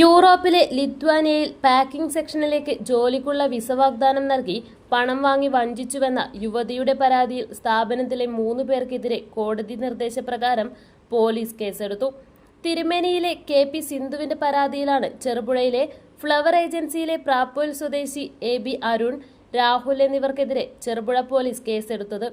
യൂറോപ്പിലെ ലിത്വാനിയയിൽ പാക്കിംഗ് സെക്ഷനിലേക്ക് ജോലിക്കുള്ള വിസ വാഗ്ദാനം നൽകി പണം വാങ്ങി വഞ്ചിച്ചുവെന്ന യുവതിയുടെ പരാതിയിൽ സ്ഥാപനത്തിലെ മൂന്ന് പേർക്കെതിരെ കോടതി നിർദ്ദേശപ്രകാരം പോലീസ് കേസെടുത്തു. തിരുമേനിയിലെ കെ പി സിന്ധുവിന്റെ പരാതിയിലാണ് ചെറുപുഴയിലെ ഫ്ലവർ ഏജൻസിയിലെ പ്രാപ്പോയിൽ സ്വദേശി എ ബി അരുൺ രാഹുൽ എന്നിവർക്കെതിരെ ചെറുപുഴ പോലീസ് കേസെടുത്തത്.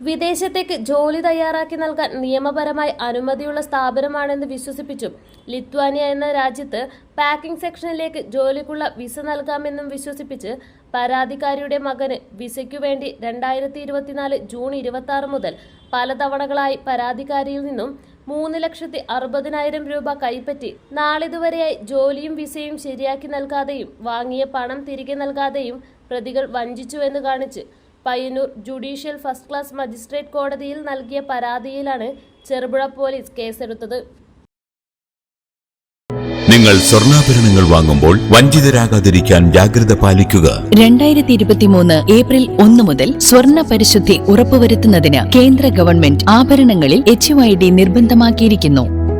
വിദേശത്തേക്ക് ജോലി തയ്യാറാക്കി നൽകാൻ നിയമപരമായി അനുമതിയുള്ള സ്ഥാപനമാണെന്ന് വിശ്വസിപ്പിച്ചും ലിത്വാനിയ എന്ന രാജ്യത്ത് പാക്കിംഗ് സെക്ഷനിലേക്ക് ജോലിക്കുള്ള വിസ നൽകാമെന്നും വിശ്വസിപ്പിച്ച് പരാതിക്കാരിയുടെ മകന് വിസയ്ക്കു വേണ്ടി രണ്ടായിരത്തി ഇരുപത്തിനാല് ജൂൺ ഇരുപത്തി ആറ് മുതൽ പലതവണകളായി പരാതിക്കാരിയിൽ നിന്നും മൂന്ന് ലക്ഷത്തി അറുപതിനായിരം രൂപ കൈപ്പറ്റി നാളിതുവരെയായി ജോലിയും വിസയും ശരിയാക്കി നൽകാതെയും വാങ്ങിയ പണം തിരികെ നൽകാതെയും പ്രതികൾ വഞ്ചിച്ചുവെന്ന് കാണിച്ച് Payyanur judicial first class magistrate കോടതിയിൽ നൽകിയ പരാതിയിലാണ് ചെറുപുഴ പോലീസ് കേസെടുത്തത്. നിങ്ങൾ സ്വർണാഭരണങ്ങൾ വാങ്ങുമ്പോൾ വഞ്ചിതരാകാതിരിക്കാൻ ജാഗ്രത പാലിക്കുക. രണ്ടായിരത്തി ഇരുപത്തിമൂന്ന് ഏപ്രിൽ ഒന്ന് മുതൽ സ്വർണ പരിശുദ്ധി ഉറപ്പുവരുത്തുന്നതിന് കേന്ദ്ര ഗവൺമെന്റ് ആഭരണങ്ങളിൽ എച്ച് നിർബന്ധമാക്കിയിരിക്കുന്നു.